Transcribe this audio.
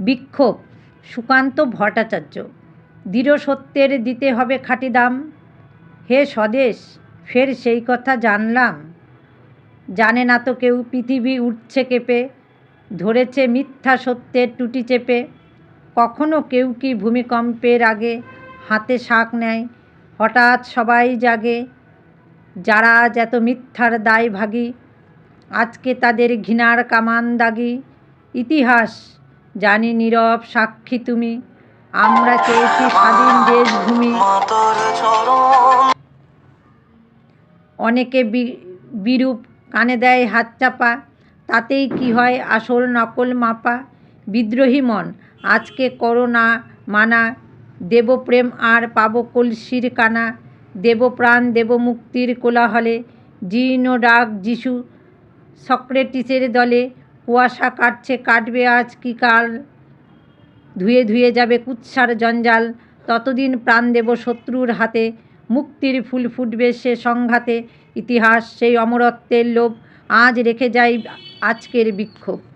বিক্ষোভ, সুকান্ত ভট্টাচার্য। দৃঢ় সত্যের দিতে হবে খাঁটি দাম। হে স্বদেশ, ফের সেই কথা জানলাম। জানে না তো কেউ পৃথিবী উঠছে কেঁপে, ধরেছে মিথ্যা সত্যের টুটি চেপে। কখনো কেউ কি ভূমিকম্পের আগে হাতে শাঁখ নেয়, হঠাৎ সবাই জাগে। যারা এত মিথ্যার দায়ভাগী, আজকে তাদের ঘৃণার কামান দাগি। ইতিহাস জানি নীরব সাক্ষী তুমি। আমরা চেয়েছি স্বাধীন দেশভূমি। অনেকে বিরূপ কানে দেয় হাত চাপা। তাতেই কি হয় আসল নকল মাপা। বিদ্রোহী মন, আজকে করো না মানা। দেব প্রেম আর পাবো কলসির কানা। দেব প্রাণ, দেব মুক্তির কোলাহলে। জীর্ণ ডাক, যিশু, সক্রেটিসের দলে কুয়াশা কাটছে, কাটবে আজ কি কাল? ধুয়ে ধুয়ে যাবে কুৎসার জঞ্জাল, ততদিন প্রাণ দেব শত্রুর হাতে। মুক্তির ফুল ফুটবে সে সংঘাতে, ইতিহাস সেই অমরত্বের লোভ। আজ রেখে যাই আজকের বিক্ষোভ।